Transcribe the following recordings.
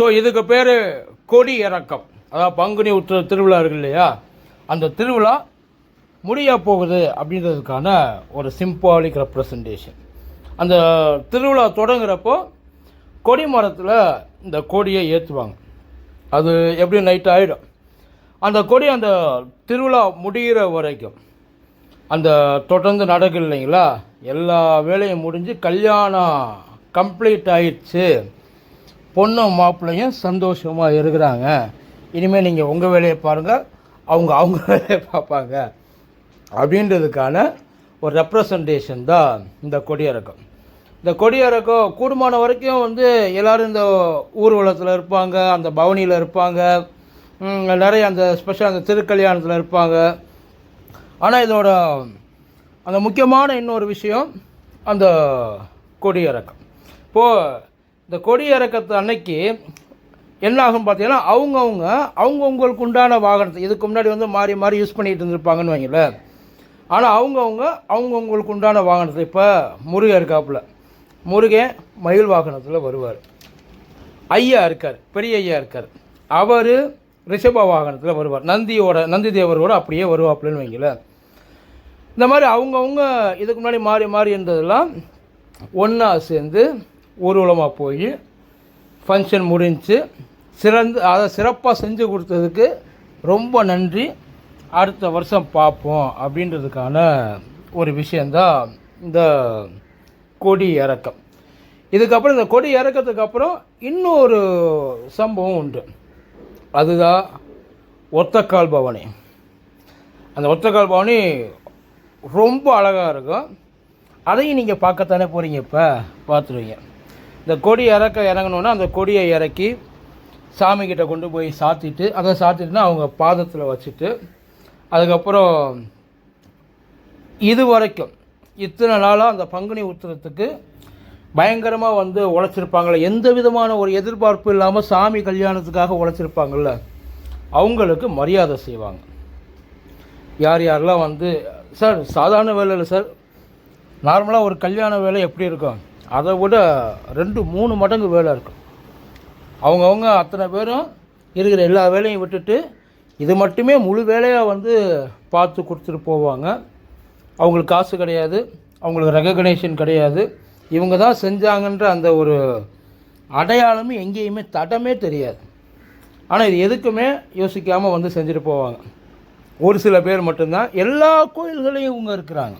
So இதுக்கு பேர் கொடி இறக்கம். அதாவது பங்குனி உற்ற திருவிழா இருக்கு இல்லையா? அந்த திருவிழா முடிய போகுது அப்படின்றதுக்கான ஒரு சிம்பாலிக் ரெப்ரசன்டேஷன் அந்த திருவிழா தொடங்குறப்போ கொடி மரத்தில் இந்த கொடியை ஏற்றுவாங்க அது எப்படி நைட் ஆகிடும் அந்த கொடி அந்த திருவிழா முடிகிற வரைக்கும் அந்த தொடர்ந்து நடக்கு இல்லைங்களா? எல்லா வேலையும் முடிஞ்சு கல்யாணம் கம்ப்ளீட் ஆயிடுச்சு. பொண்ணும் மாப்பிள்ளையும் சந்தோஷமாக இருக்கிறாங்க. இனிமேல் நீங்கள் உங்கள் வேலையை பாருங்கள் அவங்க அவங்க வேலையை பார்ப்பாங்க. அப்படின்றதுக்கான ஒரு ரெப்ரசன்டேஷன் தான் இந்த கொடியிறக்கம் இந்த கொடியிறக்கம் கூடுமான வரைக்கும் வந்து எல்லோரும் இந்த ஊர்வலத்தில் இருப்பாங்க அந்த பவனியில் இருப்பாங்க. நிறைய அந்த ஸ்பெஷல் அந்த திருக்கல்யாணத்தில் இருப்பாங்க. ஆனால் இதோட அந்த முக்கியமான இன்னொரு விஷயம் அந்த கொடியிறக்கம் இப்போது இந்த கொடி இறக்கத்து அன்னைக்கு என்ன ஆகும் பார்த்தீங்கன்னா அவங்கவுங்க அவங்கவுங்களுக்கு உண்டான வாகனத்தை இதுக்கு முன்னாடி வந்து மாறி மாறி யூஸ் பண்ணிட்டு இருந்திருப்பாங்கன்னு வைங்கள ஆனால் அவங்கவுங்க அவங்கவுங்களுக்கு உண்டான வாகனத்தை இப்போ முருகன் இருக்காப்புல. முருகன் மயில் வாகனத்தில் வருவார். ஐயா இருக்கார் பெரிய ஐயா இருக்கார். அவர் ரிஷப வாகனத்தில் வருவார். நந்தியோட நந்தி தேவரோட அப்படியே வருவாப்புலன்னு வைங்களேன். இந்த மாதிரி அவங்கவுங்க இதுக்கு முன்னாடி மாறி மாறி இருந்ததெல்லாம் ஒன்றா சேர்ந்து ஊர்வலமாக போய் ஃபங்க்ஷன் முடிஞ்சு சிறந்து அதை சிறப்பாக செஞ்சு கொடுத்ததுக்கு ரொம்ப நன்றி. அடுத்த வருஷம் பார்ப்போம் அப்படின்றதுக்கான ஒரு விஷயந்தான் இந்த கொடி இறக்கம். இதுக்கப்புறம் இந்த கொடி இறக்கத்துக்கு அப்புறம் இன்னொரு சம்பவம் உண்டு. அதுதான் ஒத்தக்கால் பவனி. அந்த ஒத்தக்கால் பவனி ரொம்ப அழகாக இருக்கும். அதையும் நீங்கள் பார்க்கத்தானே போகிறீங்க இப்போ? பார்த்துருவீங்க. இந்த கொடி இறக்க இறங்கணுன்னா அந்த கொடியை இறக்கி சாமிக்கிட்ட கொண்டு போய் சாத்திட்டு அதை சாத்திட்டுனா அவங்க பாதத்தில் வச்சுட்டு அதுக்கப்புறம் இது வரைக்கும் இத்தனை நாளாக அந்த பங்குனி உத்திரத்துக்கு பயங்கரமாக வந்து உழைச்சிருப்பாங்கள்ல எந்த விதமான ஒரு எதிர்பார்ப்பு இல்லாமல் சாமி கல்யாணத்துக்காக உழைச்சிருப்பாங்கள்ல அவங்களுக்கு மரியாதை செய்வாங்க. யார் யாரெல்லாம் வந்து சார் சாதாரண வேலை இல்லை சார் நார்மலாக ஒரு கல்யாண வேலை எப்படி இருக்கும்? அதை விட ரெண்டு மூணு மடங்கு வேலை இருக்கும். அவங்கவுங்க அத்தனை பேரும் இருக்கிற எல்லா வேலையும் விட்டுட்டு இது மட்டுமே முழு வேலையாக வந்து பார்த்து கொடுத்துட்டு போவாங்க. அவங்களுக்கு காசு கிடையாது அவங்களுக்கு ரெகக்னேஷன் கிடையாது. இவங்க தான் செஞ்சாங்கன்ற அந்த ஒரு அடையாளமும் எங்கேயுமே தடமே தெரியாது. ஆனால் இது எதுக்குமே யோசிக்காமல் வந்து செஞ்சுட்டு போவாங்க. ஒரு சில பேர் மட்டும்தான். எல்லா கோயில்களையும் இவங்க இருக்கிறாங்க.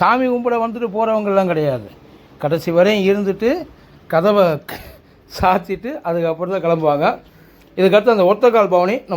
சாமி கும்பிட வந்துட்டு போகிறவங்கெல்லாம் கிடையாது. கடைசி வரையும் இருந்துட்டு கதவை சாத்திட்டு அதுக்கப்புறம் தான் கிளம்புவாங்க. இதுக்கடுத்து அந்த ஒத்தக்கால் பவனி நம்ம